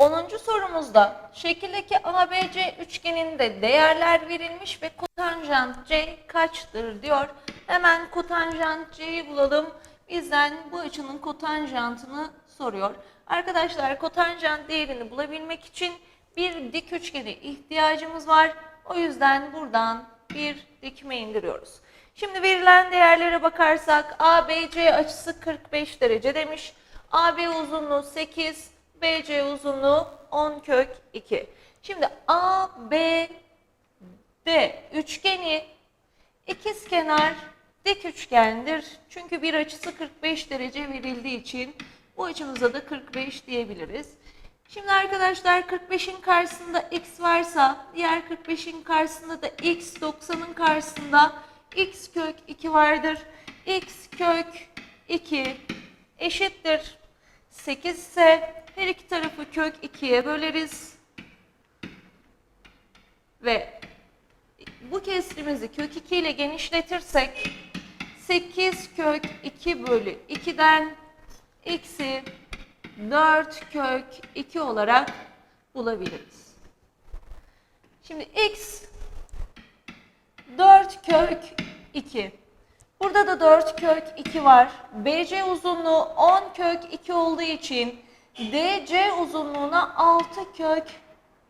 10. sorumuzda şekildeki ABC üçgeninde değerler verilmiş ve kotanjant C kaçtır diyor. Hemen kotanjant C'yi bulalım. Bizden bu açının kotanjantını soruyor. Arkadaşlar kotanjant değerini bulabilmek için bir dik üçgene ihtiyacımız var. O yüzden buradan bir dikme indiriyoruz. Şimdi verilen değerlere bakarsak ABC açısı 45 derece demiş. AB uzunluğu 8, BC uzunluğu 10 kök 2. Şimdi ABD üçgeni ikizkenar dik üçgendir. Çünkü bir açısı 45 derece verildiği için bu açımıza da 45 diyebiliriz. Şimdi arkadaşlar 45'in karşısında x varsa diğer 45'in karşısında da x 90'ın karşısında x kök 2 vardır. x kök 2 eşittir 8 ise kök 2'ye böleriz. Ve bu kesrimizi kök 2 ile genişletirsek 8 kök 2 bölü 2'den x'i 4 kök 2 olarak bulabiliriz. Şimdi x 4 kök 2. Burada da 4 kök 2 var. BC uzunluğu 10 kök 2 olduğu için DC uzunluğuna 6 kök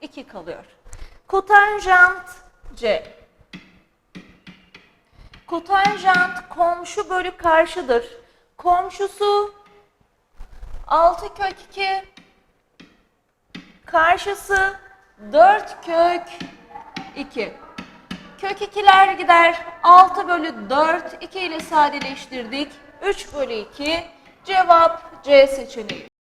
2 kalıyor. Kotanjant C. Kotanjant komşu bölü karşıdır. Komşusu 6 kök 2 karşısı 4 kök 2. Kök 2'ler gider. 6 bölü 4 2 ile sadeleştirdik. 3 bölü 2 cevap C seçeneği.